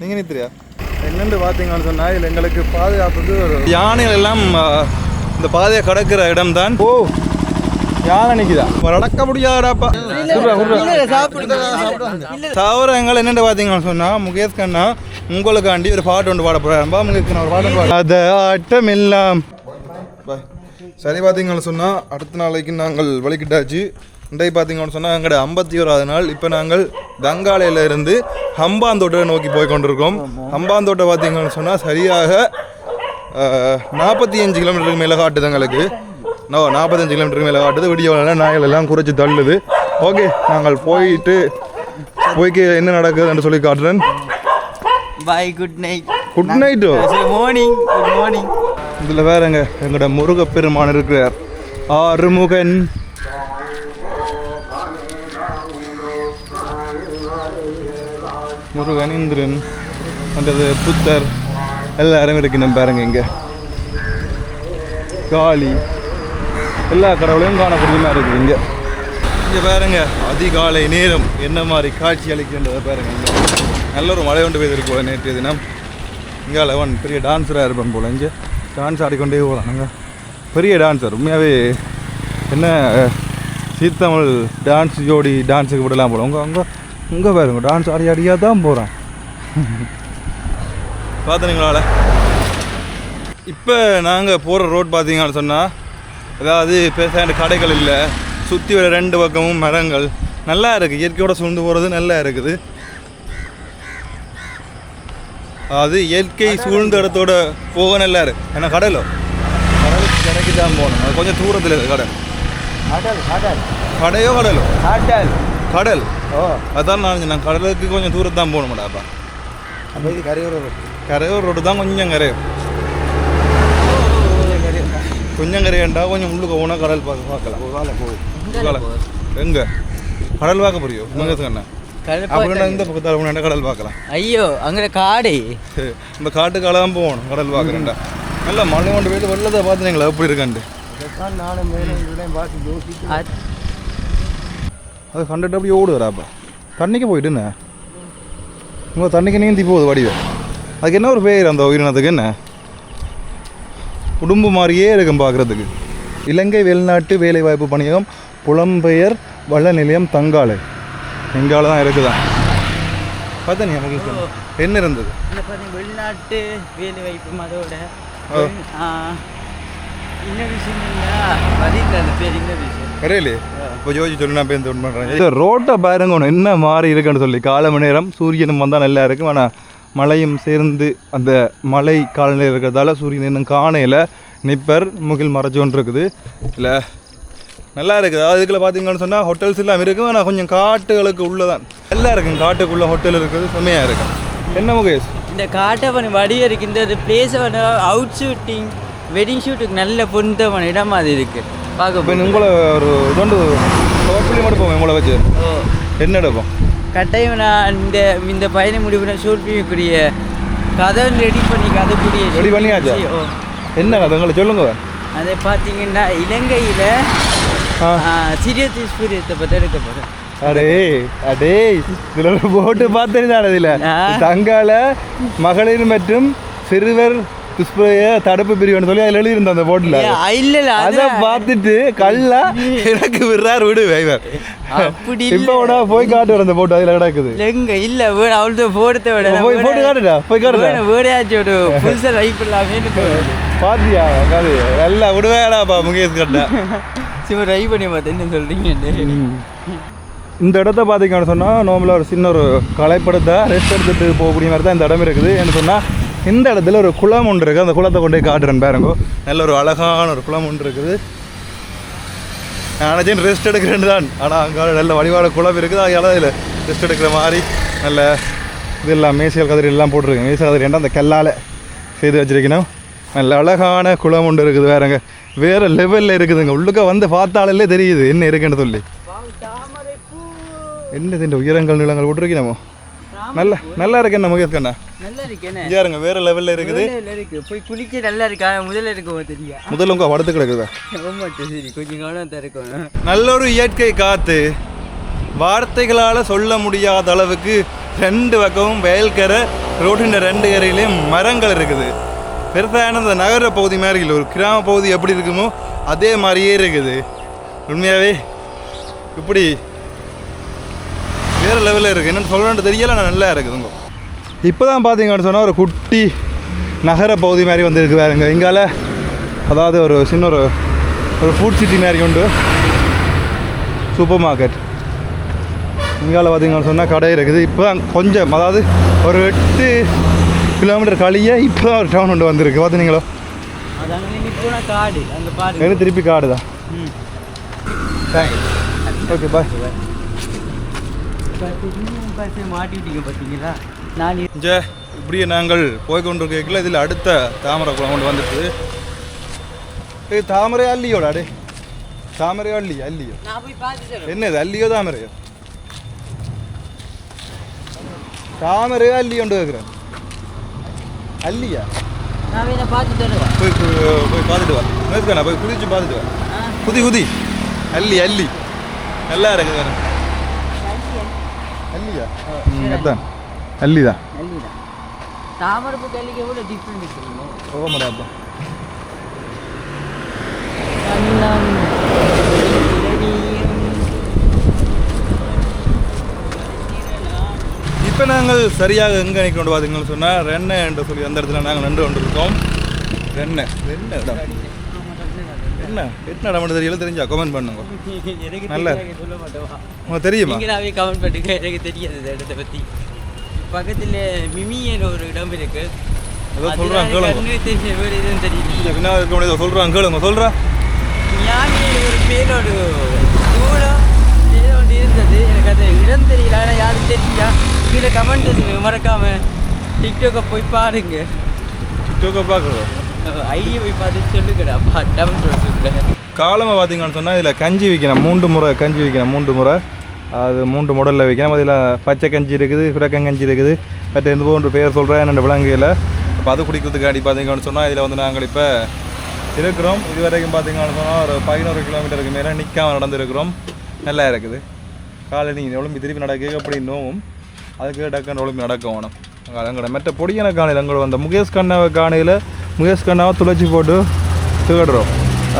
நீங்கள் நித்திரியா என்னென்று பார்த்தீங்கன்னு சொன்னால் இதில் எங்களுக்கு பாதுகாப்புக்கு ஒரு யானைகள் எல்லாம் இந்த பாதையை கடக்கிற இடம்தான். ஓ யானை நிற்குதா நடக்க முடியாதாப்பா. குர்ரா. தாவரங்கள் என்னென்னு பார்த்தீங்கன்னு சொன்னால் முகேஷ் கண்ணா உங்களுக்காண்டி ஒரு பாட்டு ஒன்று பாட போகிறாருப்பா முகேஷ் கண்ணா ஒரு பாட்டு பாட. அத ஆட்டம் எல்லாம் பாய். சரி பார்த்தீங்கன்னு சொன்னால் அடுத்த நாளைக்கு நாங்கள் வலிக்கிட்டாச்சு இன்றைக்கு பார்த்தீங்கன்னு சொன்னால் எங்களோட ஐம்பத்தி ஓராவது நாள். இப்போ நாங்கள் தங்காலையில் இருந்து ஹம்பாந்தோட்டை நோக்கி போய் கொண்டிருக்கோம் ஹம்பாந்தோட்டை பார்த்தீங்கன்னு சொன்னால் சரியாக நாற்பத்தி அஞ்சு கிலோமீட்டருக்கு மேலே காட்டுது எங்களுக்கு. நோ நாற்பத்தஞ்சு கிலோமீட்டருக்கு மேலே காட்டுது. விடிய நாய்கள் எல்லாம் குறைச்சி தள்ளுது. ஓகே நாங்கள் போயிட்டு போய்க்கு என்ன நடக்குதுன்னு சொல்லி காட்டுறேன். பாய் குட் நைட் குட் நைட்டோ மார்னிங் குட் மார்னிங் இதில் வேறங்க எங்களோட முருகப்பெருமான் இருக்கிறார். ஆறுமுகன். முருகன் இந்திரன் மற்றது புத்தர் எல்லாரும் இருக்கணும் பாருங்க இங்கே. காளி எல்லா கடவுளையும் காணக்கூடியமா இருக்குது இங்கே. இங்கே பாருங்க அதிகாலை நேரம் என்ன மாதிரி காட்சி அளிக்கின்றதை பாருங்க இங்கே. நல்ல ஒரு மழை கொண்டு போய் போல நேற்று தினம். இங்கே லெவன் பெரிய டான்ஸராக இருப்பேன் போல இங்கே. டான்ஸ் ஆடிக்கொண்டே போகிறாங்க பெரிய டான்ஸர் உண்மையாகவே என்ன சீத்தமிழ் டான்ஸ் ஜோடி டான்ஸுக்கு விடலாம் போல. உங்கள் அங்கே உங்கே பாருங்க டான்ஸ் ஆடி ஆடியாக தான் போகிறேன் பார்த்துனீங்களால இப்போ நாங்கள் போகிற ரோட் பார்த்தீங்கன்னு சொன்னால் அதாவது பெருசாக கடைகள் இல்லை சுற்றி வர ரெண்டு பக்கமும் மரங்கள். நல்லா இருக்குது இயற்கையோட சூழ்ந்து போகிறது நல்லா இருக்குது. அது இயற்கை சூழ்ந்த இடத்தோட போக நல்லா இருக்கு. ஏன்னா கடலோ? கடலுக்கு கடைக்கு தான் போகணும். அது கொஞ்சம் தூரத்தில் இருக்கு கடல். கடல் கடல். கடையோ கடலோ? கடல். கடல். ஓ. அதான் நான் நான் கடலுக்கு கொஞ்சம் தூரத்து தான் போகணுமாடாப்பா அப்போ இது கரையோர கரையோர் ரோடு தான் கொஞ்சம் கரையும். கொஞ்சம் கரையண்டா கொஞ்சம் உள்ளுக்கு போனால் கடல் பார்க்க பார்க்கலாம். எங்க? கடல் பார்க்க புரியும் முங்கத்துக்கு அப்படின்னா இந்த பக்கத்தில் போனா கடல் பார்க்கலாம்? ஐயோ அங்கே காடு. இந்த காட்டுக்கால தான் போகணும் கடல் பார்க்குறேன்டா நல்லா மழை கொண்டு போயிட்டு வெள்ளத்தை பார்த்துனீங்களா எப்படி இருக்கான்ட்டு? அது- அது கண்டுட்டு அப்படியே ஓடுறாப்பா தண்ணிக்கு போயிட்டுண்ணே உங்கள் தண்ணிக்கு நீந்தி போகுது வடிவம் அதுக்கு என்ன ஒரு பேர் அந்த உயிரினத்துக்கு என்ன? உடும்பு மாதிரியே இருக்கும் பார்க்குறதுக்கு. இலங்கை வெளிநாட்டு வேலைவாய்ப்பு பணியகம் புலம்பெயர் வள நிலையம் தங்காலை. எங்கால தான் இருக்குதான் பார்த்தா நீ நமக்கு என்ன இருந்தது? வெளிநாட்டு வேலை வாய்ப்பு அதோட இன்னொரு விஷயம் பதில் அந்த பேர் இன்னொரு விஷயம் கரையிலே இப்போ ஜோதி சொல்லி நான் பேருந்து ஒன்று பண்ணுறேன் ரோட்டை பாருங்க ஒன்று என்ன மாறி இருக்குன்னு சொல்லி காலை மணி நேரம் சூரியனும் வந்தால் நல்லா இருக்கும் ஆனால் மழையும் சேர்ந்து அந்த மழை காலநிலை இருக்கிறதால சூரியன் இன்னும் காணையில் நிப்பர் முகில் மறைச்சு கொண்டு இருக்குது இல்லை நல்லா இருக்குது அதாவது இதுக்குள்ள பார்த்தீங்கன்னு சொன்னால் ஹோட்டல்ஸ் எல்லாம் இருக்கும் ஆனால் கொஞ்சம் காட்டுகளுக்கு உள்ளதான் நல்லா இருக்கும் காட்டுக்குள்ளே ஹோட்டல் இருக்குது செம்மையாக இருக்கும் என்ன முகேஷ் இந்த காட்டவன் வடிவ இருக்கு இந்த பிளேஸை அவுட் ஷூட்டிங் வெட்டிங் ஷூட்டுக்கு நல்ல பொருத்தமான இடம் அது இருக்கு பார்க்க இப்போ உங்களை ஒரு இதொண்டு மட்டும் போவேன் உங்களை வச்சு. என்ன எடுப்போம் கட்டாயம் நான் இந்த இந்த பயணம் முடிவு ஷூட் பண்ணக்கூடிய கதை ரெடி பண்ணி கதைக்கூடிய Ready பண்ணியாச்சா? என்ன அது உங்களை சொல்லுங்க. அதை பார்த்தீங்கன்னா இலங்கையில் ஆ. சிறிய தீஸ்பூரியத்தை பற்றி எடுக்கப்படும் அடே அடே இதுல போட்டு பார்த்தேன் இதுல. தங்கால மகளிர் மற்றும் சிறுவர் துஷ்பிரய தடுப்பு பிரிவுன்னு சொல்லி அதில் எழுதியிருந்த அந்த போட்டில் இல்ல இல்ல அதை பார்த்துட்டு கல்லா எனக்கு விடுறாரு விடு வைவர் அப்படி இப்போ விட போய் காட்டு அந்த போட்டு அதில் கிடக்குது. இல்லைங்க இல்ல வேணும் அவள்கிட்ட போடுத்த விட போய் போட்டு காட்டுடா போய் காட்டுடா. வேடையாச்சும் ஒரு புதுசாக லைஃப் இல்லாமே பாத்தியா காது நல்லா விடுவேடாப்பா முகேஷ் கட்டா. சும்மா ட்ரை பண்ணி பார்த்தேன் என்ன சொல்றீங்க இந்த இடத்த பார்த்தீங்கன்னு சொன்னால் நார்மலாக ஒரு சின்ன ஒரு களைப்படத்தை ரெஸ்ட் எடுத்துட்டு போகக்கூடிய மாதிரி தான் இந்த இடம் இருக்குது. என்ன சொன்னால் இந்த இடத்துல ஒரு குளம் ஒன்று இருக்குது அந்த குளத்தை கொண்டு போய் காட்டுறேன். பாருங்க. நல்ல ஒரு அழகான ஒரு குளம் ஒன்று இருக்குது. நான் ரெஸ்ட் எடுக்கிறேன்னு தான். ஆனால் அங்கே நல்ல வடிவான குளம் இருக்குது. அதனால அதில் ரெஸ்ட் எடுக்கிற மாதிரி நல்ல இதெல்லாம் மேசியல் கதிரி எல்லாம் போட்டிருக்கு. மேசியல் கதிரி அந்த கல்லால் செய்து வச்சிருக்கணும்? நல்ல அழகான குளம் ஒன்று இருக்குது. வேறங்க வேறு லெவலில் இருக்குதுங்க. உள்ளுக்க வந்து பார்த்தாலே தெரியுது. என்ன இருக்குன்னு சொல்லி. என்னது இந்த உயரங்கள் நிலங்கள் விட்டுருக்கீங்க நல்ல நல்லா இருக்கு என்ன முகேஷ் கண்ணா. நல்லா இருக்கேனே. இருங்க வேற லெவலில் இருக்குது. போய் குளிக்க நல்லா இருக்கா? முதல்ல இருக்கு தெரியா? முதல்ல உங்க படுத்து கிடக்குதா? ரொம்ப சரி. கொஞ்சம் கவனம் தான் இருக்கணும். நல்ல ஒரு இயற்கை காத்து. வார்த்தைகளால் சொல்ல முடியாத அளவுக்கு ரெண்டு பக்கமும் வயல்கரை ரோட்டின் ரெண்டு கரையிலையும் மரங்கள் இருக்குது. பெருசான இந்த நகர பகுதி மாதிரி இல்லை. ஒரு கிராம பகுதி எப்படி இருக்குமோ அதே மாதிரியே இருக்குது. உண்மையாகவே இப்படி வேறு லெவலில் இருக்குது என்னென்னு சொல்லணும்னு தெரியல நான் நல்லா இருக்குதுங்க இப்போ தான் பார்த்தீங்கன்னு சொன்னால் ஒரு குட்டி நகர பகுதி மாதிரி வந்துருக்கு வேறுங்க இங்கால அதாவது ஒரு சின்ன ஒரு ஒரு ஃபுட் சிட்டி மாதிரி உண்டு. சூப்பர் மார்க்கெட் இங்கால பார்த்தீங்கன்னு சொன்னால் கடை இருக்குது. இப்போ தான் கொஞ்சம் அதாவது ஒரு எட்டு கிலோமீட்டர் கழிய இப்போ தான் ஒரு டவுன் ஒன்று வந்திருக்கு. பார்த்தீங்களோ காடு. திருப்பி காடு தான் ம் தேங்க்ஸ் ஓகே பாய் பஸ்ஸை மாட்டி விட்டீங்க பார்த்தீங்களா நான் இ- இங்கே இப்படியே நாங்கள் போய் கொண்டிருக்கல இதில் அடுத்த தாமரை குளம் கொண்டு வந்துட்டு. ஏய் தாமரை அல்லியோட அடே தாமரையோ அல்லியா. அல்லியோ என்னது அல்லியோ தாமரையோ? தாமரையோ அல்லியோ? கொண்டு கேட்குறேன் அல்லியா போய் போய் பார்த்துட்டு வா. நேர்காணா போய் குதிச்சு பார்த்துட்டு வா. குதி குதி. அல்லி அல்லி. நல்லா இருக்குது இருக்குங்க போக முடியாப்பா கண்ணம் இப்போ நாங்கள் சரியாக எங்கே நிற்கொண்டு பார்த்தீங்கன்னு சொன்னால் ரெண்ணை என்று சொல்லி அந்த இடத்துல நாங்கள் நின்று கொண்டிருக்கோம். ரெண்ணை ரெண்ணை இடம். என்ன? என்ன இடம் தெரியல தெரிஞ்சா கமெண்ட் பண்ணுங்க. நல்ல. உங்களுக்கு தெரியுமா? நீங்களாவே கமெண்ட் பண்ணுங்க. எனக்கு தெரியாது இந்த இடத்த பற்றி பக்கத்தில் மிமியன் ஒரு இடம் இருக்கு. ஏதோ எனக்கு கேளுங்க. வேறு எதுவும் தெரியல. பின்னால் இருக்க முடியாது சொல்கிறாங்க கேளுங்க. சொல்கிறா ஞானி ஒரு பேரோடு தூரம் ஒன்று இருந்தது. எனக்கு அது இடம் தெரியல ஆனால் யாரும் தெரிஞ்சா கீழே கமெண்ட் மறக்காம டிக்டாக்கை போய் பாருங்க. டிக்டாக்கை பார்க்குறோம் ஐடியா போய் பார்த்து சொல்லுங்கடா. அப்பா சொல்லுங்க. காலமாக பார்த்தீங்கன்னு சொன்னால் இதில் கஞ்சி வைக்கணும் மூன்று முறை கஞ்சி வைக்கணும் மூன்று முறை. அது மூன்று மாடலில் வைக்கணும் அதில் பச்சை கஞ்சி இருக்குது சுரக்கங்கஞ்சி இருக்குது. மற்ற எந்த போன்ற பேர் சொல்கிறேன் என்னென்ன விலங்குகளில் அப்போ அது குடிக்கிறதுக்காண்டி பார்த்தீங்கன்னு சொன்னால் இதில் வந்து நாங்கள் இப்போ இருக்கிறோம். இது வரைக்கும் பார்த்தீங்கன்னு சொன்னால் ஒரு பதினோரு கிலோமீட்டருக்கு மேலே நிற்காம நடந்துருக்கிறோம். நல்லா இருக்குது. காலை நீங்கள் ஒழும்பி திருப்பி நடக்க அப்படி நோவும் அதுக்கு டக்குன்னு ஒழும்பி நடக்க வேணும். எங்களோட மற்ற பொடியான காணையில் எங்களோட அந்த முகேஷ் கண்ணாவை காணையில் முகேஷ் கண்ணாவை துளைச்சி போட்டு திகடுறோம்.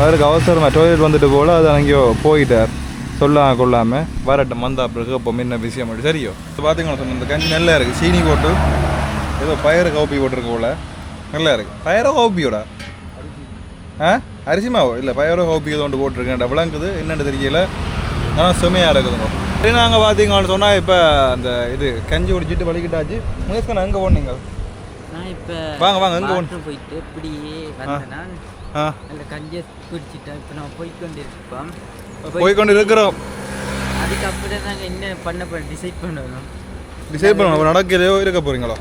அவருக்கு அவசரமாக டோய்லெட் வந்துட்டு போல் அது அங்கேயோ போயிட்டார். சொல்லாம கொள்ளாமல் வரட்டும் வந்தா பிறகு அப்போ முன்ன விஷயம் அப்படி. சரியோ? இப்போ பார்த்தீங்கன்னா சொன்ன இந்த கஞ்சி நல்லா இருக்குது சீனி போட்டு ஏதோ பயறு கவுப்பி போட்டிருக்கு போல. நல்லா இருக்கு. பயரோ கவுப்பியோட? ஆ? அரிசி மாவு? இல்லை பயரோ கவுப்பி ஏதோ ஒன்று போட்டிருக்கேன் விளங்குது. என்னென்னு தெரியல. ஆனால் செமையாக இருக்குதுங்க. சரி நாங்கள் பார்த்தீங்கன்னு சொன்னால் இப்போ அந்த இது கஞ்சி குடிச்சிட்டு வலிக்கிட்டாச்சு. முயற்சி எங்கே போனீங்க வாங்க, வாங்க, எங்க bathroom போயிட்டு இப்படியே வந்தேன் நான் ஆ. அந்த கஞ்சியை குடிச்சிட்டேன் இப்போ நான் போய்க்கொண்டு இருக்கோம் போய் கொண்டு இருக்கிறோம் அதுக்கப்புறம் நாங்கள் என்ன பண்ண போகிறோம் டிசைட் பண்ணணும். டிசைட் பண்ணணும். நடக்கிறதோ இருக்க போகிறீங்களோ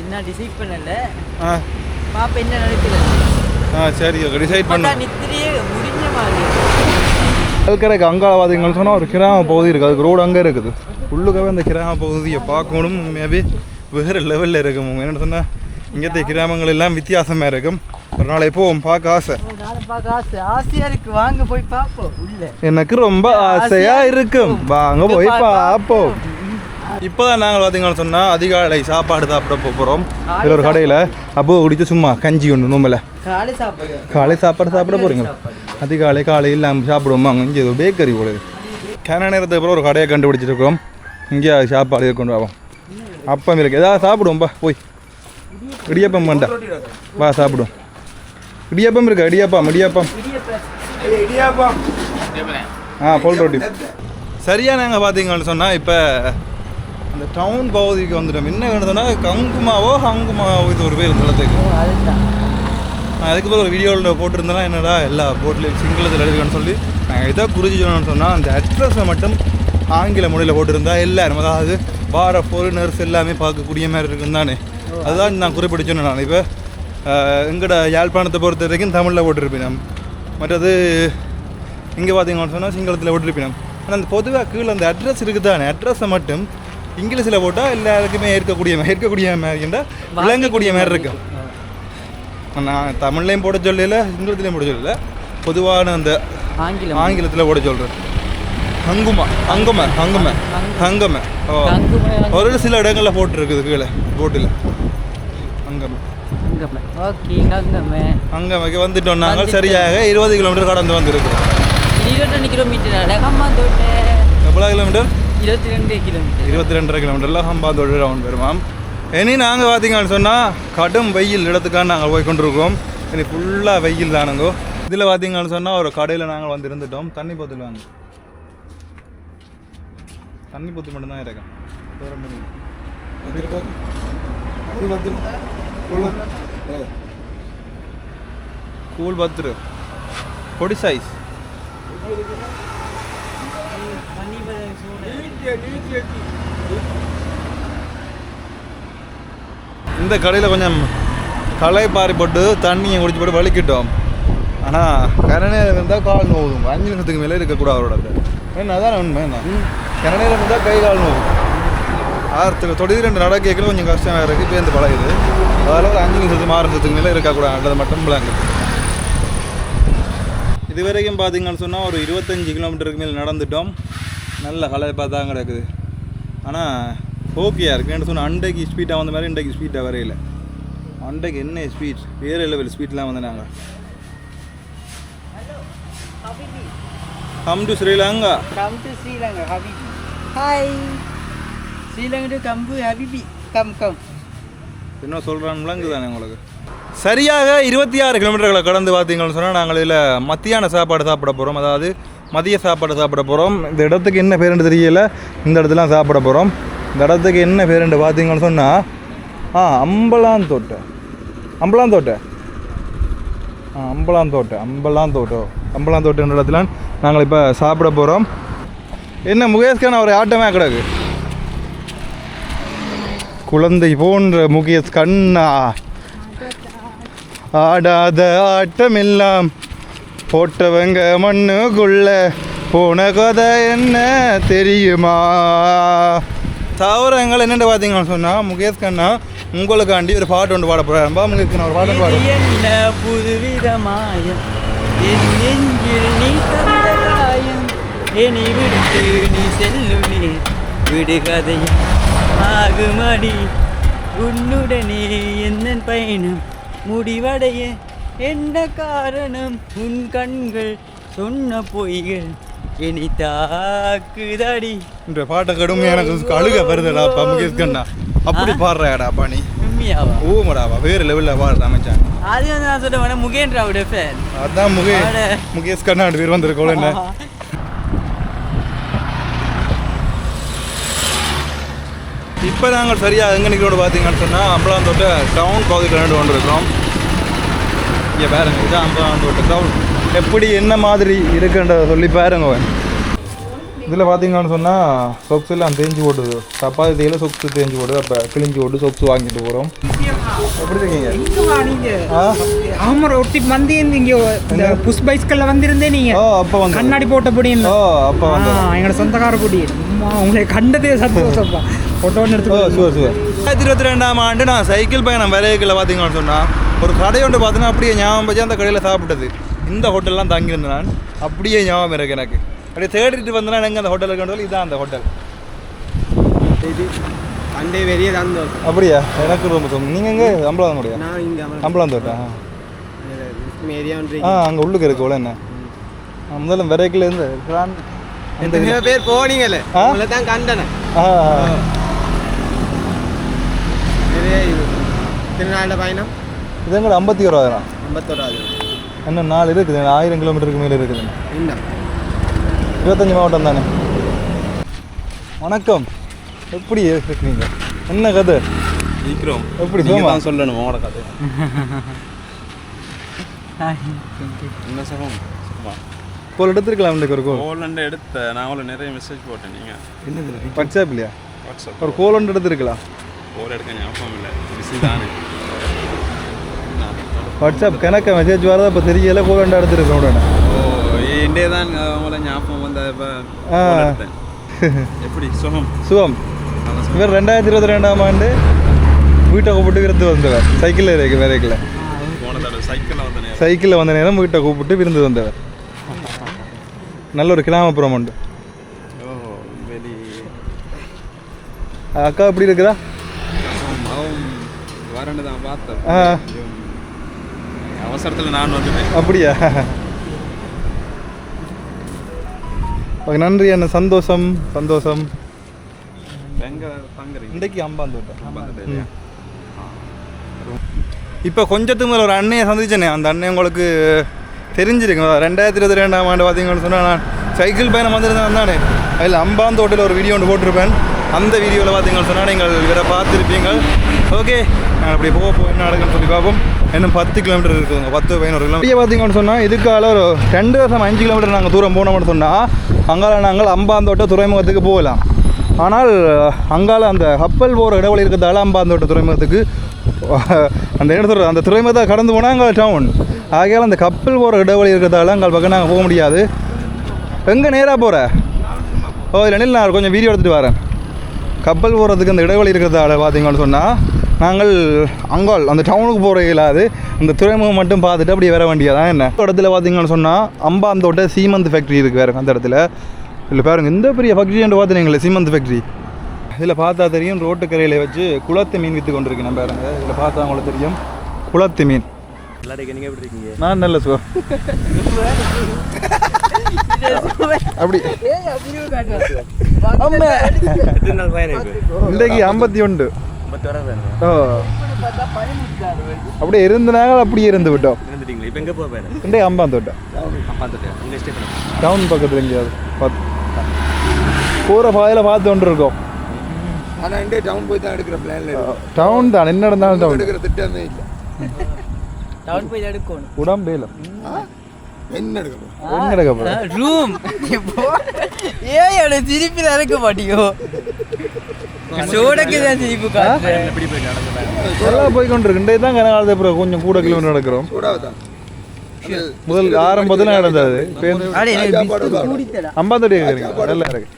இன்னும் டிசைட் பண்ணல. ஆ. பாப்பா என்ன நடக்குது? ஆ சரி ஓகே டிசைட் பண்ணு. நித்திரியே முடிஞ்ச மாதிரி. கல்கரைக்கு அங்காள பார்த்தீங்கன்னு சொன்னால் ஒரு கிராம பகுதி இருக்குது அதுக்கு ரோடு அங்கே இருக்குது. உள்ளுக்கவே அந்த கிராம பகுதியை பார்க்கணும் மேபி வேறு லெவலில் இருக்கும் என்னென்னு சொன்னால் இங்கത്തെ கிராமங்கள் எல்லாம் வித்தியாசமாக இருக்கும் ஒரு நாளை போவோம் பார்க்க ஆசை. நானும் பார்க்க ஆசை ஆசையாக இருக்கு வாங்க போய் பார்ப்போம் எனக்கு ரொம்ப ஆசையா இருக்கும். வாங்க போய் பார்ப்போம். இப்போதான் நாங்கள் பார்த்தீங்கன்னு சொன்னால் அதிகாலை சாப்பாடு சாப்பிட போகிறோம். இதில் ஒரு கடையில் அப்போ குடிச்சு சும்மா கஞ்சி ஒன்று நோம்பல. காலை சாப்பாடு. காலை சாப்பாடு சாப்பிட போகிறீங்க அதிகாலை காலையில் நம்ம சாப்பிடுவோமா? அங்கே இங்கே ஏதோ பேக்கரி போல. கேன நேரத்துக்கு அப்புறம் ஒரு கடையை கண்டுபிடிச்சிருக்கோம் இங்கே சாப்பாடு கொண்டு வரோம் அப்பம் இருக்கு. ஏதாவது சாப்பிடுவோம் பா. போய். இடியப்பம் வேண்டாம் வா சாப்பிடுவோம் இடியப்பம் இருக்கா? இடியப்பம் இடியப்பம். ஆ போல் ரொட்டி சரியாக நாங்கள் பார்த்தீங்கன்னு சொன்னால் இப்போ அந்த டவுன் பகுதிக்கு வந்துட்டோம். என்ன வேணுதுன்னா கங்குமாவோ ஹங்குமாவோ இது ஒரு பேர் நிலத்துக்கு நான் அதுக்கு ஒரு வீடியோவில் போட்டிருந்தேன்னா என்னடா எல்லா போர்ட்லேயும் சிங்களத்தில் எழுதுக்கன்னு சொல்லி நாங்கள் இதை குறிஞ்சி சொன்னோம்னு சொன்னால் அந்த அட்ரஸை மட்டும் ஆங்கில மொழியில் போட்டிருந்தா எல்லாரும் அதாவது வார ஃபாரினர்ஸ் எல்லாமே பார்க்கக்கூடிய மாதிரி இருக்குன்னு தானே அதுதான் நான் குறிப்பிட்டு சொன்னேன் நான். இப்போ எங்கட யாழ்ப்பாணத்தை பொறுத்த வரைக்கும் தமிழில் போட்டிருப்பினோம் மற்றது இங்கே பார்த்தீங்கன்னு சொன்னால் சிங்களத்தில் போட்டிருப்பினோம் ஆனால் அந்த பொதுவாக கீழே அந்த அட்ரஸ் இருக்குது தானே அட்ரஸை மட்டும் இங்கிலீஷில் போட்டால் எல்லாருக்குமே ஏற்கக்கூடிய ஏற்கக்கூடிய மாதிரி இருந்தால் விளங்கக்கூடிய மாதிரி இருக்கும். நான் தமிழ்லையும் போட சொல்லல சிங்களத்துலேயும் போட சொல்லல. பொதுவான அந்த ஆங்கிலம். ஆங்கிலத்தில் போட சொல்கிறேன் அங்குமா அங்கும அங்கும அங்கும, ஒரு சில இடங்களில் போட்டிருக்குது கீழே போட்டில் அங்கம. அங்கமே ஓகே அங்கமே அங்கமைக்கு வந்துட்டோம் நாங்கள். சரியாக இருபது கிலோமீட்டர் கடந்து வந்திருக்கிறோம். இருபத்தி கிலோமீட்டர்? எவ்வளோ கிலோமீட்டர்? இருபத்தி ரெண்டு கிலோமீட்டர். இருபத்தி ரெண்டரை கிலோமீட்டரில் ஹம்பாந்தோடு ரவுண்ட் வருமாம் இனி நாங்கள் பார்த்தீங்கன்னு சொன்னால் கடும் வெயில் இடத்துக்காக நாங்கள் போய் கொண்டிருக்கோம் இனி ஃபுல்லாக வெயில் தானுங்கோ இதில் பார்த்தீங்கன்னு சொன்னால் ஒரு கடையில் நாங்கள் வந்து இருந்துட்டோம் தண்ணி போத்தில் வாங்க. தண்ணி போத்து மட்டும்தான் இருக்கேன். கூல் பத்து பொடி சைஸ் இந்த கடையில் கொஞ்சம் களை பாரி போட்டு தண்ணியை குடிச்சு போட்டு வலிக்கிட்டோம். ஆனால் கரநேரம் இருந்தால் கால் நோவுதும் அஞ்சு நிமிஷத்துக்கு மேலே இருக்கக்கூடாது அவரோட என்ன அதான் உண்மை என்ன? கரநேரம் இருந்தால் கை கால் நோவும் ஆறுத்துக்கு தொடி ரெண்டு நடக்கைகள் கொஞ்சம் கஷ்டமாக இருக்குது இப்போ இந்த பழகுது. அதில் ஒரு அஞ்சு நிமிஷத்துக்கு ஆறு நிமிஷத்துக்கு மேலே இருக்கக்கூடாது அல்லது மட்டும் பிளாங்க இது வரைக்கும் பார்த்தீங்கன்னு சொன்னால் ஒரு இருபத்தஞ்சி கிலோமீட்டருக்கு மேலே நடந்துட்டோம். நல்ல களைப்பாக தான் கிடக்குது. ஆனால் ஓகேயா இருக்கு. என்ன சொன்னால் அண்டைக்கு ஸ்பீடாக வந்த மாதிரி இன்றைக்கு ஸ்பீடாக வரையில. அண்டைக்கு என்ன ஸ்பீட் வேறு லெவல் ஸ்பீட்லாம் வந்து நாங்கள் come to Sri Lanka Come to Sri Lanka, Habibi. கம்பு Sri கம் கம் என்ன சொல்கிறான்லாம் விளங்குதானே உங்களுக்கு? சரியாக இருபத்தி ஆறு கிலோமீட்டர்களை கடந்து பார்த்தீங்கன்னு சொன்னால் நாங்கள் இதில் மத்தியான சாப்பாடு சாப்பிட போகிறோம் அதாவது மதிய சாப்பாடு சாப்பிட போகிறோம் இந்த இடத்துக்கு என்ன பேருன்னு தெரியல. இந்த இடத்துல சாப்பிட போகிறோம் இந்த இடத்துக்கு என்ன பேருண்டு பார்த்தீங்கன்னு சொன்னால் ஆ அம்பலாந்தோட்டை. அம்பலாந்தோட்டை. ஆ அம்பலாந்தோட்டை. அம்பலாந்தோட்டோ. அம்பலாந்தோட்டன்ற இடத்துல நாங்கள் இப்போ சாப்பிட போகிறோம் என்ன முகேஷ்கான ஒரு ஆட்டமே கிடக்கு குழந்தை போன்ற முகேஷ் கண்ணா. ஆடாத ஆட்டமெல்லாம் போட்டவங்க மண்ணுக்குள்ள போன கதை என்ன தெரியுமா? தாவரங்கள் என்னென்னு பார்த்தீங்கன்னு சொன்னால் முகேஷ் கண்ணா உங்களுக்காண்டி ஒரு பாட்டு ஒன்று பாட போகிறாருப்பா முகேஷ் கண்ணா ஒரு பாட்டு பாடு. என்ன புதுவிதமாயம்? நெஞ்சில் நீ தந்த காயம் விடுத்து நீ செல்லுமே விடுகதையா ஆகுமடி. உன்னுடனே என்ன பயணம் முடிவடைய. என்ன காரணம்? உன் கண்கள் சொன்ன பொய்கள் என்னை தாக்குதடி. இந்த பாட்டை கடுமை எனக்கு அழுக வருதுடாப்பா முகேஷ் கண்ணா. அப்படி பாடுறாடாப்பா நீ. உண்மையாவா? ஊமடாப்பா வேறு லெவலில் பாடுற அமைச்சான் அது வந்து நான் சொல்லுவேன் முகேந்திராவோட ஃபேன் அதான் முகே. முகேஷ் கண்ணா ரெண்டு பேர் வந்திருக்கோம் என்ன? இப்போ நாங்கள் சரியாக எங்கே நிற்கிறோம் பார்த்தீங்கன்னு சொன்னால் அம்பலாந்தோட்டை டவுன் பகுதியில் ரெண்டு கொண்டு இருக்கிறோம். இங்கே பாருங்க இது அம்பலாந்தோட்டை டவுன் எப்படி என்ன மாதிரி இருக்குன்றதை சொல்லி பாருங்க. இதில் பார்த்தீங்கன்னு சொன்னால் சொக்ஸ் எல்லாம் தேஞ்சு போடுது. சப்பாத்தி தேயில சொக்ஸ் தேஞ்சு போடுது. அப்போ கிழிஞ்சு போட்டு சொக்ஸ் வாங்கிட்டு போகிறோம் எப்படி இருக்கீங்க? கண்ணாடி போட்ட பொடி ஓ அப்போ வந்து எங்களோட சொந்தக்கார பொடி. உங்களை கண்டதே சந்தோஷப்பா போட்டோ ஓ எடுத்து ஷுவர் ஷுவர் ரெண்டாயிரத்தி இருபத்தி ரெண்டாம் ஆண்டு நான் சைக்கிள் பயணம் வரையில் பார்த்தீங்கன்னு சொன்னால் ஒரு கடை ஒன்று பார்த்தீங்கன்னா அப்படியே ஞாபகம் வச்சு அந்த கடையில் சாப்பிட்டது. இந்த ஹோட்டல்லாம் தங்கியிருந்தேன் நான். அப்படியே ஞாபகம் இருக்கு எனக்கு. அப்படியே தேடிட்டு வந்தேன்னா எங்கே அந்த ஹோட்டல் இருக்குன்னு இதான் அந்த ஹோட்டல். அண்டே வெளியே தந்தோம் அப்படியா? எனக்கு ரொம்ப சொந்தம் நீங்கள் எங்கே? அம்பலம் முடியா நான் இங்கே அம்பலம் தோட்டா ஏரியா ஆ அங்கே உள்ளுக்கு இருக்கு அவ்வளோ என்ன? முதல்ல விரைக்கில் இருந்து பேர்? உங்களை தான் கண்டன ஆ நிறைய இது திருநாள பயணம்? இது எங்கட ஐம்பத்தி ஓராயிரம் ஐம்பத்தோராது இன்னும் நாலு இருக்குது ஆயிரம் கிலோமீட்டருக்கு மேலே இருக்குது. என்ன இருபத்தஞ்சி மாவட்டம் தானே? வணக்கம். எப்படி இருக்கீங்க என்ன கதை? இருக்கிறோம் எப்படி தான் சொல்லணும் உங்களோட கதை. என்ன சொல்லுவோம் கோல் எடுத்துருக்கலாம் இன்றைக்கு ஒரு கோல். போலண்டு எடுத்த நான் அவ்வளோ நிறைய மெசேஜ் போட்டேன் நீங்கள் என்னது வாட்ஸ்அப் இல்லையா? வாட்ஸ்அப் ஒரு கோல் எடுத்துருக்கலாம். ഫോണെടുക്കാൻ ഞാപ്പമില്ല ബിസിതാണ് വാട്സാപ്പ് കണക്ക മെസ്സേജ് വരത ഇപ്പൊ തിരികെ എല്ലാം പോകേണ്ട അടുത്തിരുന്നു ഉടനെ ഓ എന്റേതാണ് അതുപോലെ ഞാപ്പം വന്ന எப்படி? சுகம். சுகம். இவர் ரெண்டாயிரத்தி இருபத்தி ரெண்டாம் ஆண்டு வீட்டை கூப்பிட்டு விருந்து வந்தவர். சைக்கிளில் இருக்கு வேலைக்கில் சைக்கிளில் வந்த நேரம். வீட்டை கூப்பிட்டு விருந்து வந்தவர். நல்ல ஒரு கிராமப்புறம் உண்டு. அக்கா எப்படி இருக்குதா? வரண்டு தான் பார்த்தேன். அவசரத்தில் நான் வந்துட்டேன். அப்படியா? நன்றி அண்ணா. சந்தோஷம் சந்தோஷம். இன்றைக்கு அம்பாந்தோட்டம். இப்போ கொஞ்சத்துக்கு மேலே ஒரு அண்ணையை சந்திச்சேனே. அந்த அண்ணன் உங்களுக்கு தெரிஞ்சிருக்கும். ரெண்டாயிரத்தி இருபத்தி ரெண்டாம் ஆண்டு பார்த்தீங்கன்னு சொன்னால் நான் சைக்கிள் பயணம் வந்திருந்தேன் தானே அதில் அம்பாந்தோட்டில் ஒரு வீடியோ ஒன்று போட்டிருப்பேன். அந்த வீடியோவில் பார்த்தீங்கன்னு சொன்னால் நீங்கள் இவரை பார்த்துருப்பீங்க. ஓகே. அப்படி போக போக என்ன நடக்குன்னு சொல்லி பார்ப்போம். இன்னும் பத்து கிலோமீட்டர் இருக்குதுங்க பத்து பதினோரு கிலோமீட்டர் இங்கே பார்த்தீங்கன்னு சொன்னால் இதுக்கால ஒரு ரெண்டு வருஷம் அஞ்சு கிலோமீட்டர் நாங்கள் தூரம் போனோம்னு சொன்னால் அங்கால நாங்கள் அம்பாந்தோட்ட துறைமுகத்துக்கு போகலாம். ஆனால் அங்கால அந்த கப்பல் போகிற இடைவெளி இருக்கிறதால அம்பாந்தோட்ட துறைமுகத்துக்கு அந்த என்ன அந்த துறைமுகத்தை கடந்து போனால் அங்கே டவுன் ஆகையால் அந்த கப்பல் போகிற இடைவெளி இருக்கிறதால அங்கே பக்கம் நாங்கள் போக முடியாது. எங்கே நேராக போகிற ஓ இல்லை நான் கொஞ்சம் வீடியோ எடுத்துகிட்டு வரேன். கப்பல் போகிறதுக்கு அந்த இடைவெளி இருக்கிறதால பார்த்தீங்கன்னு சொன்னால் நாங்கள் அங்கால் அந்த டவுனுக்கு போகிற இயலாது அந்த துறைமுகம் மட்டும் பார்த்துட்டு அப்படியே வர வேண்டியதான் என்ன. ஒரு இடத்துல பார்த்தீங்கன்னு சொன்னால் அம்பாந்தோட்ட சீமந்த் ஃபேக்ட்ரி இருக்குது வேறு அந்த இடத்துல. இல்லை பாருங்க இந்த பெரிய ஃபேக்ட்ரி பார்த்தீங்களே சீமந்த் ஃபேக்ட்ரி இதில் பார்த்தா தெரியும் ரோட்டு கரையில் வச்சு குளத்து மீன் விற்று கொண்டிருக்கு நம்ம பாருங்க. இதில் பார்த்தா உங்களுக்கு தெரியும் குளத்து மீன். நான் நல்ல சுவா அப்படி. இன்றைக்கு ஐம்பத்தி ஒன்று. ஓ. அப்படியே இருந்தனாங்க அப்படியே இருந்து விட்டோம். இன்றைக்கு அம்பாந்தோட்டம் டவுன் பக்கத்தில் எங்கேயாவது பார்த்து போகிற பாதையில் பார்த்து கொண்டு இருக்கோம் ஆனா இண்டே டவுன் போய் தான் எடுக்கிற பிளான்ல டவுன் தான் என்ன நடந்தாலும் டவுன். எடுக்கிற திட்டமே இல்லை. டவுன் போய் எடுக்கணும். உடம்பே இல்லை. என்ன எடுக்கணும் என்ன நடக்க போகிறேன் ரூம் ஏன் அவனை திருப்பி நடக்க மாட்டியோ? சோடக்கு தான் திருப்பி காட்டுறேன். எல்லாம் போய் கொண்டு இருக்கு இன்றைக்கு தான் கனகாலத்தை அப்புறம் கொஞ்சம் கூட கிலோமீட்டர் நடக்கிறோம். சூடாவதான் முதல் ஆரம்பத்தில் நடந்தது. ஐம்பத்தடி நல்லா இருக்கு.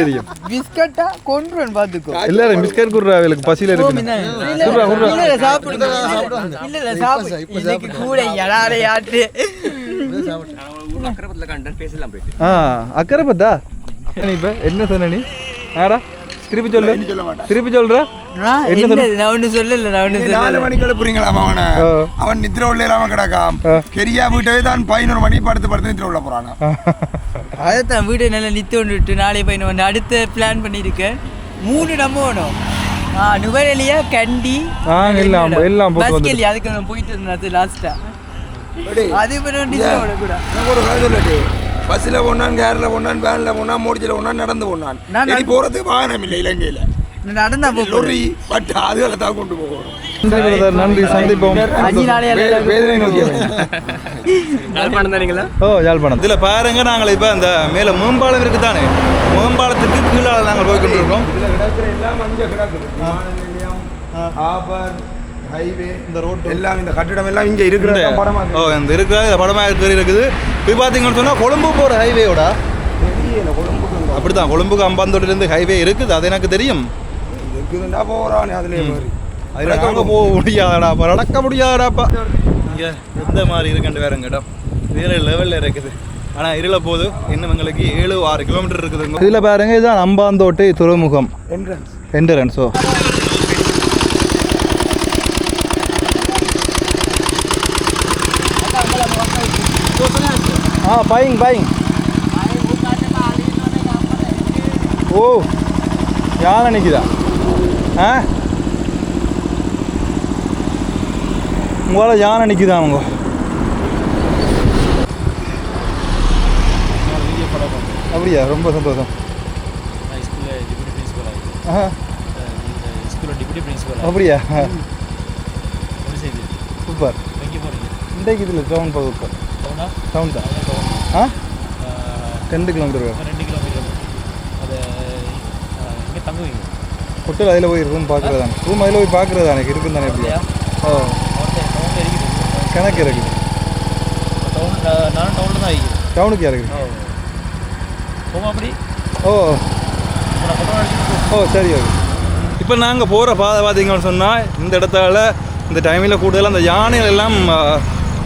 தெரியும். பிஸ்கட்டா வந்து பாத்துக்கோ. இல்லை பிஸ்கட் குடுறா அவளுக்கு பசியில் இருக்கு குர்ரா, குர்ரா. இல்ல இல்ல சாப்பிடு. இல்ல இல்ல சாப்பிடு. இதுக்கு கூட எடாரே ஆட்டு ஆ அக்கறை பத்தா நீ இப்போ? என்ன சொன்ன நீ? ஆடா. திருப்பி சொல்லு. திருப்பி சொல்ற? அவனை நித்திர உள்ள இல்லாம கிடக்காம். கெரியா வீட்டவே தான் பதினோரு மணி படுத்து படுத்து நித்திர உள்ள போறானா அதைத்தான் வீடு நல்லா நித்து கொண்டு விட்டு நாளை பையன் வந்து அடுத்த பிளான் பண்ணியிருக்கேன். மூணு நம்ம வேணும். நுவரெலியா கண்டி ஆ, எல்லாம், எல்லாம். பஸ்கெலி அதுக்கு போயிட்டு இருந்தேன் லாஸ்டா அது கூட. பஸ்ல போனான் கேர்ல போனான் வேன்ல போனான் மோடிச்சில போனான் நடந்து போனான். நான் இனி போறதுக்கு வாகனம் இல்லை இலங்கையில. நடந்தா போறேன் லொரி பட் அதுகளை தான் கொண்டு போகணும் நன்றி சந்திப்போம். வேதனை நோக்கி ஓ யாழ்ப்பாணம். இதில் பாருங்க நாங்கள் இப்போ அந்த மேலே மேம்பாலம் இருக்கு தானே மேம்பாலத்துக்கு கீழே நாங்கள் போய் கொண்டிருக்கோம் ஹைவே இந்த ரோட்டு எல்லாம் இந்த கட்டிடம் எல்லாம் இங்க இருக்கிற இந்த படமா ஓ இந்த இருக்கிற படமாக இருக்கிற இருக்குது. போய் பார்த்தீங்கன்னு சொன்னால் கொழும்பு போகிற ஹைவேயோட கொழும்புக்கு அப்படி தான் கொழும்புக்கு அம்பாந்தோட்டிலேருந்து ஹைவே இருக்குது. அது எனக்கு தெரியும். இருக்குதுண்டா போறானே அதுலயே மாதிரி அதில் நாங்கள் போக முடியாதாடாப்பா நடக்க முடியாதாடாப்பா. இங்கே எந்த மாதிரி இருக்குன்னு வேறுங்க இடம்? வேறு லெவலில் இருக்குது. ஆனால் இருள போது இன்னும் எங்களுக்கு ஏழு ஆறு கிலோமீட்டர் இருக்குது இதில் பாருங்க இதுதான் அம்பாந்தோட்டை துறைமுகம். என்ட்ரன்ஸ் என்ட்ரன்ஸோ ஆ பைங் பைங் ஓ யானை நிற்குதா ஆ? உங்களால் யானை நிற்குதா அவங்க அப்படியா? ரொம்ப சந்தோஷம். அப்படியா? சூப்பர். இன்றைக்கு இதில் டவுன் டவுன் தான் ஆ? ரெண்டு கிலோமீட்டர் வரும். ஹோட்டல் அதில் போய் ரூம் பார்க்குறதானே ரூம் அதில் போய் பார்க்குறதானே இருக்குன்னு தானே எப்படியா ஓ. கணக்கு இருக்குது. டவுனுக்கு இறக்குது ஓ. ஓ. சரி ஓகே. இப்போ நாங்கள் போகிற பாதை பார்த்தீங்கன்னு சொன்னால் இந்த இடத்தால இந்த டைமில் கூடுதலாக அந்த யானைகள் எல்லாம் ஆ,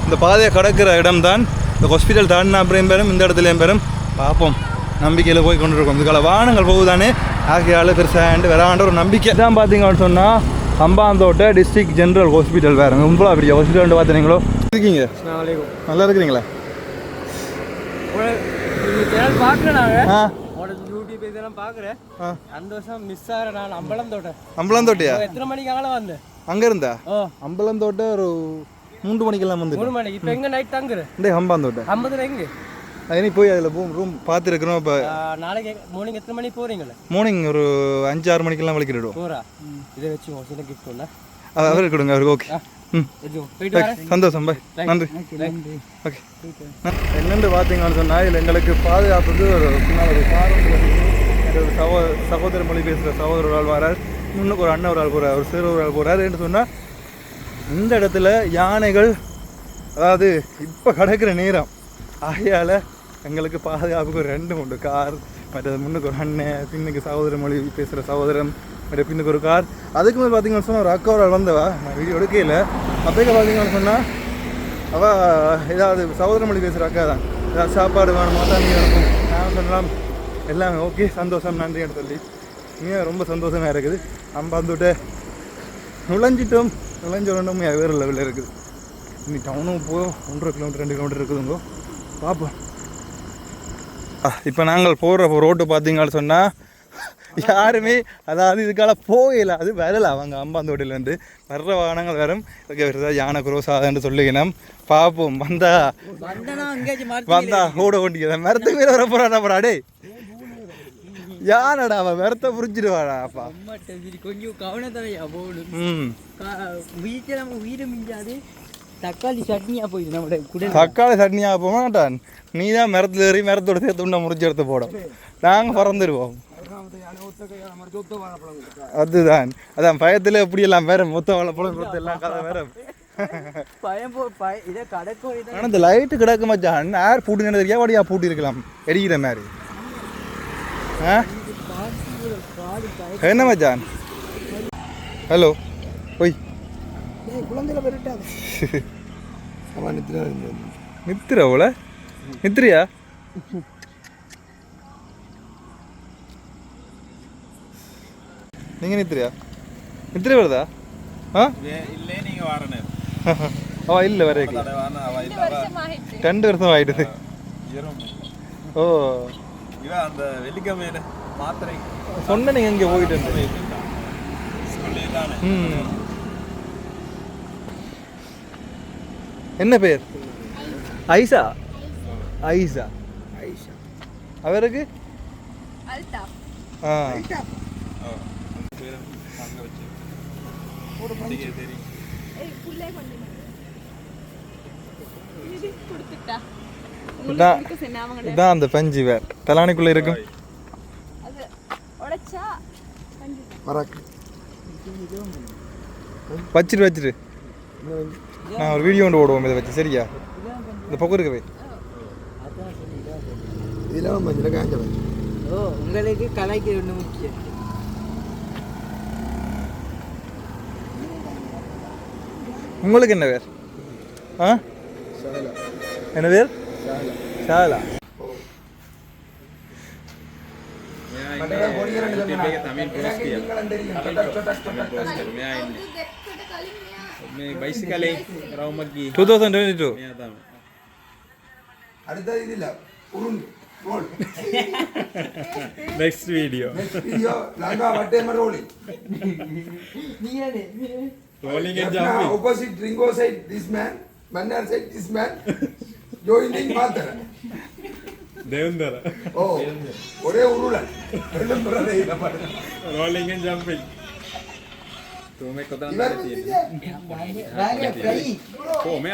இந்த பாதையை கடக்கிற இடம் தான் இந்த ஹாஸ்பிட்டல் தாண்டின அப்புறம் பெறும் இந்த இடத்துலையும் பெறும் பார்ப்போம். நம்பிக்கையில் போய் கொண்டு இருக்கோம் இதுக்கால வாகனங்கள் போகுதானே? ஆகையால் பெருசாண்டு வராண்ட ஒரு நம்பிக்கை. தான் பார்த்தீங்கன்னு சொன்னால் அம்பாந்தோட்டை டிஸ்ட்ரிக்ட் ஜென்ரல் ஹாஸ்பிட்டல் வேறு. இவ்வளோ அப்படி ஹாஸ்பிட்டல் பார்த்தீங்களோ இருக்கீங்க? நல்லா இருக்கிறீங்களா? அம்பலந்தோட்டையா? எத்தனை மணிக்காக வந்தேன்? அங்கே இருந்தா? ஓ அம்பலந்தோட்டை ஒரு மூன்று மணிக்கெல்லாம் மூணு வந்துட்டு மணிக்கு. இப்போ எங்கே நைட் தங்குறேன் டே ஹம்பாந்தோட்டை ஐம்பதுல எங்கே? அது போய் அதில் ரூம் ரூம் பார்த்துருக்குறோம். இப்போ நாளைக்கு மார்னிங் எத்தனை மணிக்கு போகிறீங்களே மார்னிங் ஒரு அஞ்சு ஆறு மணிக்கெல்லாம் வலிக்கிடுவோம் போகிறா இதை வச்சு சின்ன கிஃப்ட் ஒன்று அவருக்கு கொடுங்க அவருக்கு ஓகே சந்தோஷம் பாய் நன்றி. ஓகே என்னென்று பார்த்தீங்கன்னு சொன்னால் இதில் எங்களுக்கு பாதுகாப்புக்கு ஒரு ஒரு கார் ஒன்று வருது. ஒரு சகோ சகோதர மொழி பேசுகிற சகோதரர் ஆள் வரார். முன்னுக்கு ஒரு அண்ணன் ஒரு ஆள் போகிறார் ஒரு சிறு ஒரு ஆள் போகிறார் என்று சொன்னால் இந்த இடத்துல யானைகள் அதாவது இப்போ கிடக்கிற நேரம். ஆகையால் எங்களுக்கு பாதுகாப்புக்கு ஒரு ரெண்டு உண்டு. கார் மற்றது முன்னுக்கு ஒரு அண்ணன் பின்னுக்கு சகோதர மொழி பேசுகிற சகோதரன் மற்ற பின்னுக்கு ஒரு கார். அதுக்கு மேலே பார்த்தீங்கன்னு சொன்னால் ஒரு அக்கா ஒரு வந்தவா? நான் வீடியோ எடுக்கையில் அப்போக்கு பார்த்தீங்கன்னு சொன்னால் அவள் ஏதாவது சகோதர மொழி பேசுகிற அக்கா தான். ஏதாவது சாப்பாடு வேணுமா தண்ணி வேணும்? நான் சொல்லலாம் எல்லாமே ஓகே சந்தோஷம் நன்றின்னு சொல்லி. இங்கே ரொம்ப சந்தோஷமாக இருக்குது. நம்ம வந்துட்டு நுழைஞ்சிட்டோம். நுழைஞ்ச உடனே வேறு லெவலில் இருக்குது. இனி டவுனும் போ ஒன்றரை கிலோமீட்டர் ரெண்டு கிலோமீட்டர் இருக்குதுங்கோ. பார்ப்போம் இப்போ நாங்கள் போகிற ரோட்டு பார்த்தீங்கன்னு சொன்னால் யாருமே அதாவது இதுக்கால போகல. அது வரல அவங்க அம்பாந்தோட்டிலேருந்து வர்ற வாகனங்கள் வரும். ஓகே வருதா? யானை குரோசாதன்னு சொல்லிக்கணும் பார்ப்போம் வந்தா வந்தா ஓட வேண்டியதான் மரத்துக்கு மேலே வர போகிறாடா போகிறா டே யானடா அவன் மரத்தை புரிஞ்சிடுவாடா அப்பா. கொஞ்சம் கவனத்தனையா போகணும். வீட்டில் நம்ம வீடு மிஞ்சாது. தக்காளி சட்னியா போயிடுது நம்மளோட குடல் தக்காளி சட்னியாக போக மாட்டான் நீ தான் மரத்தில் ஏறி மரத்தோட சேர்த்து உண்டை முறிச்சு எடுத்து போடும். நாங்கள் பறந்துடுவோம் அதுதான். அதான் பயத்தில் எப்படியெல்லாம் வேற மொத்த வாழைப்பழம் கொடுத்து எல்லாம் கதை வேற. இந்த லைட்டு கிடக்கு மச்சான். யார் பூட்டி தெரியா வடியா பூட்டி இருக்கலாம். எரிக்கிற மாதிரி. ஆ? என்ன மச்சான்? ஹலோ ஒய் நித்திர அவள? நித்திரியா? நீங்க நித்திரியா? நித்திர வருதா? ஆ? இல்லே நீங்க வாரனே அவ இல்ல வரைக்கும் ரெண்டு வருஷம் ஆயிடுது. இரும் ஓ. இவ அந்த வெள்ளிக்கிழமையில மாத்திரை சொன்ன நீங்க இங்க போயிட்டு இருந்து. ஸ்கூல்லே தானே ம். என்ன பேர்? ஐசா. ஐசா. ஐசா. அவருக்கு? ஆ. தெரியும். இதான் இதான் அந்த பஞ்சு வேர். தலானிக்குள்ள இருக்கும் வச்சிட்டு வச்சிட்டு நான் ஒரு வீடியோ ஒன்று ஓடுவோம் இதை வச்சு. சரியா? இந்த பக்கம் இருக்கவே இதெல்லாம் மஞ்சள் காஞ்ச மஞ்சள் ஓ உங்களுக்கு கலைக்கு ஒன்று முக்கியம். உங்களுக்கு என்ன பேர் ஆ? என்ன பேர் Shala Tamil புரஸ்கியம் பைசிக்கலை ரவுமக்கி two thousand twenty two அடுத்தது இது இல்லை உருண்டு roll next video video Lanka வட்டேம rolling rolling and Now, jumping opposite Ringo side this man, Mannar side this man, joining Mother. தேவந்தர ஓ ஒரே உருளன் ரெண்டும் பிறரை இல்லை பாருங்க. ரோலிங் அண்ட் ஜம்பிங் तुम्हें कदा இவர் போமே